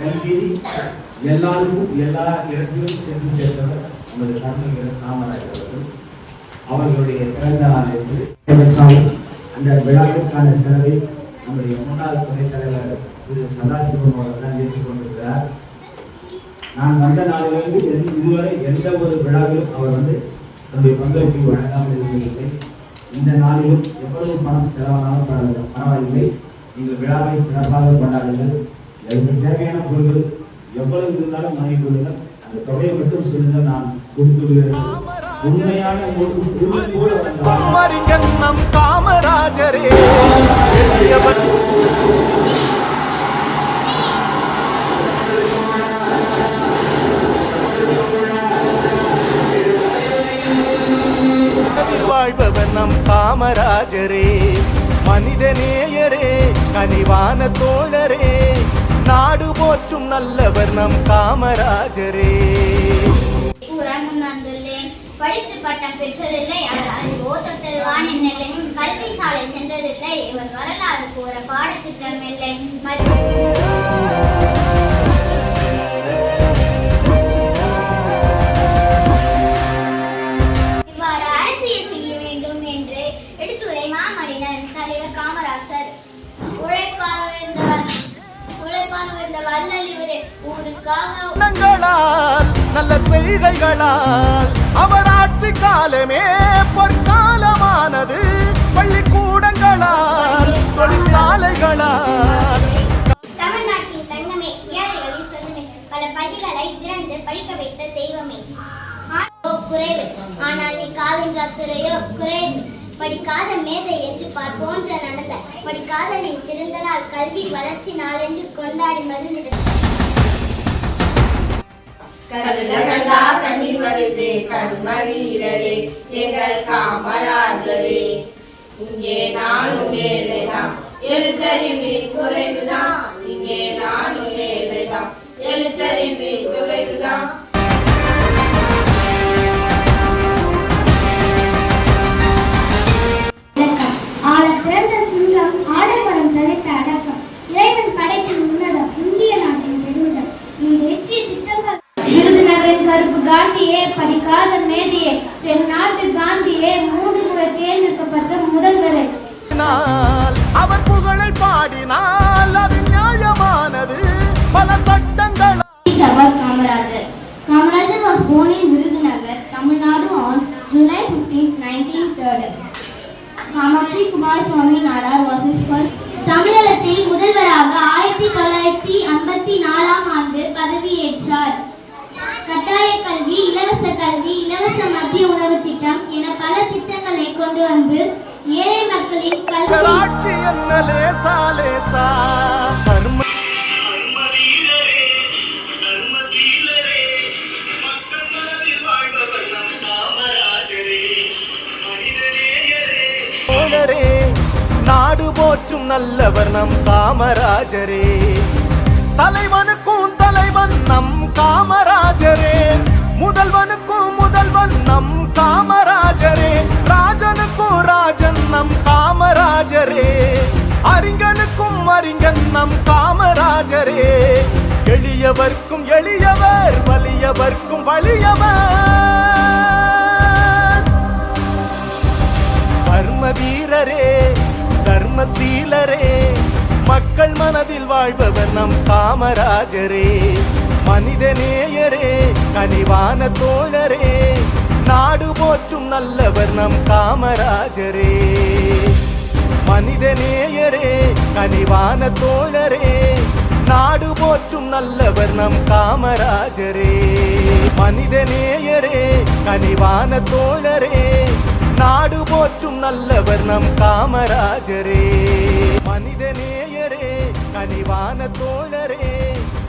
கல்வி எல்லாருக்கும் எல்லா இடத்திலும் சென்று சேர்ந்தவர் நமது தமிழர் காமராஜர் அவர்கள். அவர்களுடைய பிறந்த நாள் என்று பெற்றாலும் அந்த விழாவிற்கான செலவை நம்முடைய முன்னாள் துணைத் தலைவர் திரு சதாசிவம் அவர்கள் தான் ஏற்றுக் கொண்டிருக்கிறார். நான் வந்த நாளிலிருந்து இதுவரை எந்த ஒரு விழாவிலும் அவர் வந்து தன்னுடைய பங்களிப்பை வழங்காமல் இருக்கவில்லை இந்த நாளிலும் எவ்வளவு பணம் செலவானாலும் பரவாயில்லை. நீங்கள் விழாவை சிறப்பாக கொண்டாடுங்கள். எனக்கு தேவையான பொருட்கள் எவ்வளவு இருந்தாலும் வாங்கிக் கொள்ளுங்கள் அந்த தொகையை மட்டும் சொல்லுங்கள் நான் கொடுத்து விடுகிறேன் உண்மையான ஒரு உண்மை கூட வந்தால் அறிஞன் நம் காமராஜரே எளியவர் உலகில் வாழ்பவர் நம் காமராஜரே மனிதநேயரே கனிவான தோழரே நாடு போற்றும் நல்லவர் நம் காமராஜரே. படித்து பட்டம் பெற்றதில்லை. அவர் அறிவோ தொட்டது வானின் இல்லை கல்வி சாலை சென்றதில்லை. இவர் வரலாறு கூற பாடத்திட்டம் இல்லை. இவ்வாறு அரசியல் செய்ய வேண்டும் என்று எடுத்துரை மாமனிதர் தலைவர் காமராசர் உழைப்பால் நல்ல செய்கைகளால் அவர் ஆட்சி காலமே பொற்காலமானது. பள்ளிக்கூடங்களால் தொழிற்சாலைகளால். தமிழ்நாட்டின் தங்கமே ஏழைகளின் சொந்தமே பல பள்ளிகளை திறந்து படிக்க வைத்த தெய்வமே. குறைவு ஆனால் நீ காலென்ற துறையோ குறைவு. படிக்காத மேதை என்று பார் போன்ற நடந்த படிக்காத நீ கல்வி வளர்ச்சி நாளென்று கொண்டாடி மகிழ்ந்தது கருட கண்டா கண்ணீர் வருது கருமவீரரே எங்கள் காமராஜரே. இங்கே நானும் ஏழைதான் எழுத்தறிவு குறைவுதான். இங்கே நானும் படிக்காத மேதியே. தென்னாட்டு காந்தியே மூன்று முறை தேர்ந்தெடுக்கப்பட்ட முதல்வரே. அவர் புகழை பாடினால் அது நியாயமானது. பல சட்டங்கள் Sabha Kamarajar. Kamarajar was born in Virudhunagar, Tamil Nadu on July 15, 1930. Kamakshi Kumaraswamy Nadar was his first தமிழகத்தில் முதல்வராக ஆயிரத்தி தொள்ளாயிரத்தி ஐம்பத்தி நாலாம் ஆண்டு பதவியேற்றார். கட்டாய இலவச கல்வி இலவச மத்திய உணவு திட்டம் என பல திட்டங்களை கொண்டு வந்து ஏழை மக்களின் கல்வி நாடு போற்றும் நல்லவர் நம் காமராஜரே. தலைவனுக்கும் தலைவன் நம் காமராஜரே. நம் காமராஜரே ராஜனுக்கும் ராஜன் நம் காமராஜரே. அறிஞனுக்கும் அறிஞன் நம் காமராஜரே. எளியவர்க்கும் எளியவர் வலியவர்க்கும் வலியவர். கர்ம வீரரே தர்மசீலரே மக்கள் மனதில் வாழ்பவர் நம் காமராஜரே. மனிதநேயரே கனிவான தோழரே. நாடு போற்றும் நல்லவர் நம் காமராஜரே. மனிதநேயரே கனிவான தோழரே. நாடு போற்றும் நல்லவர் நம் காமராஜரே. மனிதநேயரே கனிவான தோழரே. நாடு போற்றும் நல்லவர் நம் காமராஜரே. மனிதநேயரே கனிவான தோழரே.